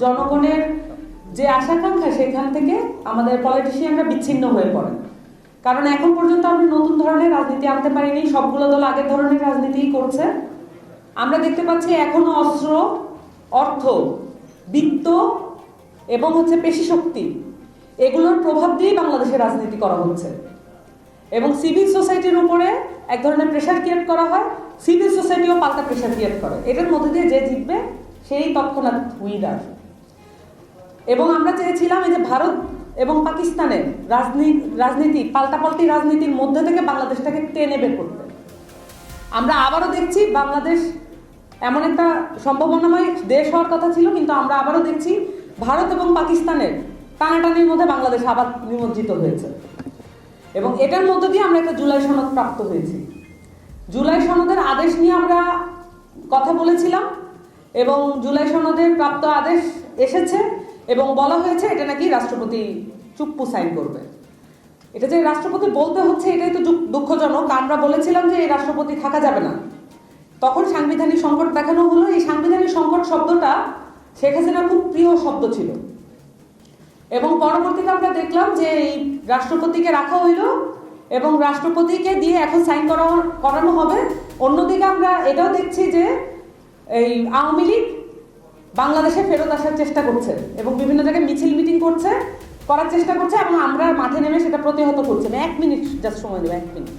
জনগণের যে আশাকাঙ্ক্ষা, সেখান থেকে আমাদের পলিটিশিয়ানরা বিচ্ছিন্ন হয়ে পড়ে কারণ এখন পর্যন্ত আমরা নতুন ধরনের রাজনীতি আনতে পারিনি, সবগুলো দল আগের ধরনের রাজনীতিই করছে। আমরা দেখতে পাচ্ছি এখনও অস্ত্র, অর্থ, বিত্ত এবং হচ্ছে পেশি শক্তি এগুলোর প্রভাব দিয়েই বাংলাদেশে রাজনীতি করা হচ্ছে। এবং সিভিল সোসাইটির উপরে এক ধরনের প্রেশার ক্রিয়েট করা হয় সিভিল সোসাইটিও পাল্টা প্রেশার ক্রিয়েট করে। এটার মধ্যে দিয়ে যে জিতবে, সেই তৎক্ষণাৎ উইনার এবং আমরা চেয়েছিলাম এই যে ভারত এবং পাকিস্তানের রাজনীতি রাজনীতি, পাল্টাপাল্টি রাজনীতির মধ্যে থেকে বাংলাদেশটাকে টেনে বের করতে। আমরা আবারও দেখছি বাংলাদেশ এমন একটা সম্ভাবনাময় দেশ হওয়ার কথা ছিল, কিন্তু আমরা আবারও দেখছি ভারত এবং পাকিস্তানের টানাটানির মধ্যে বাংলাদেশ আবার নিমজ্জিত হয়েছে। এবং এটার মধ্য দিয়ে আমরা একটা জুলাই সনদ প্রাপ্ত হয়েছি। জুলাই সনদের আদেশ নিয়ে আমরা কথা বলেছিলাম এবং জুলাই সনদের প্রাপ্ত আদেশ এসেছে। এবং বলা হয়েছে এটা নাকি রাষ্ট্রপতি চুপ্পু সাইন করবে। এটা যে রাষ্ট্রপতি বলতে হচ্ছে, এটাই তো দুঃখজনক। আমরা বলেছিলাম যে এই রাষ্ট্রপতি থাকা যাবে না। তখন সাংবিধানিক সংকট দেখানো হলো। এই সাংবিধানিক সংকট শব্দটা শেখ হাসিনার খুব প্রিয় শব্দ ছিল। এবং পরবর্তীতে আমরা দেখলাম যে এই রাষ্ট্রপতিকে রাখা হইল এবং রাষ্ট্রপতিকে দিয়ে এখন সাইন করা করানো হবে। অন্যদিকে আমরা এটাও দেখছি যে এই আওয়ামী লীগ বাংলাদেশে ফেরত আসার চেষ্টা করছে এবং বিভিন্ন জায়গায় মিছিল মিটিং করছে, করার চেষ্টা করছে এবং আমরা মাঠে নেমে সেটা প্রতিহত করছি। এক মিনিট জাস্ট সময় দেবো, এক মিনিট।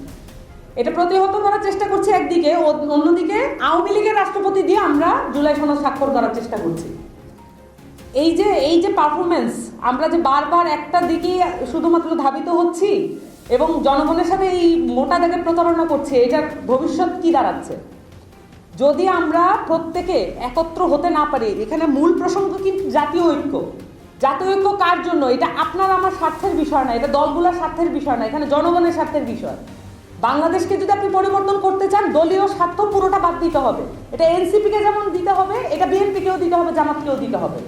এটা প্রতিহত করার চেষ্টা করছি একদিকে অন্যদিকে আওয়ামী লীগের রাষ্ট্রপতি দিয়ে আমরা জুলাই সনদ স্বাক্ষর করার চেষ্টা করছি। এই যে এই যে পারফরমেন্স আমরা যে বারবার একটা দিকে শুধুমাত্র ধাবিত হচ্ছি এবং জনগণের সাথে এই মোটা দাগে প্রতারণা করছে, এটার ভবিষ্যৎ কি দাঁড়াচ্ছে? যদি আমরা প্রত্যেকে একত্র হতে না পারি, এখানে মূল প্রসঙ্গ কিন্তু জাতীয় ঐক্য। জাতীয় ঐক্য কার জন্য? এটা আপনার আমার স্বার্থের বিষয় না, এটা দলগুলোর স্বার্থের বিষয় না, এখানে জনগণের স্বার্থের বিষয়। বাংলাদেশকে যদি আপনি পরিবর্তন করতে চান, দলীয় স্বার্থ পুরোটা বাদ দিতে হবে। এটা এনসিপিকে যেমন দিতে হবে, এটা বিএনপিকেও দিতে হবে, জামাতকেও দিতে হবে।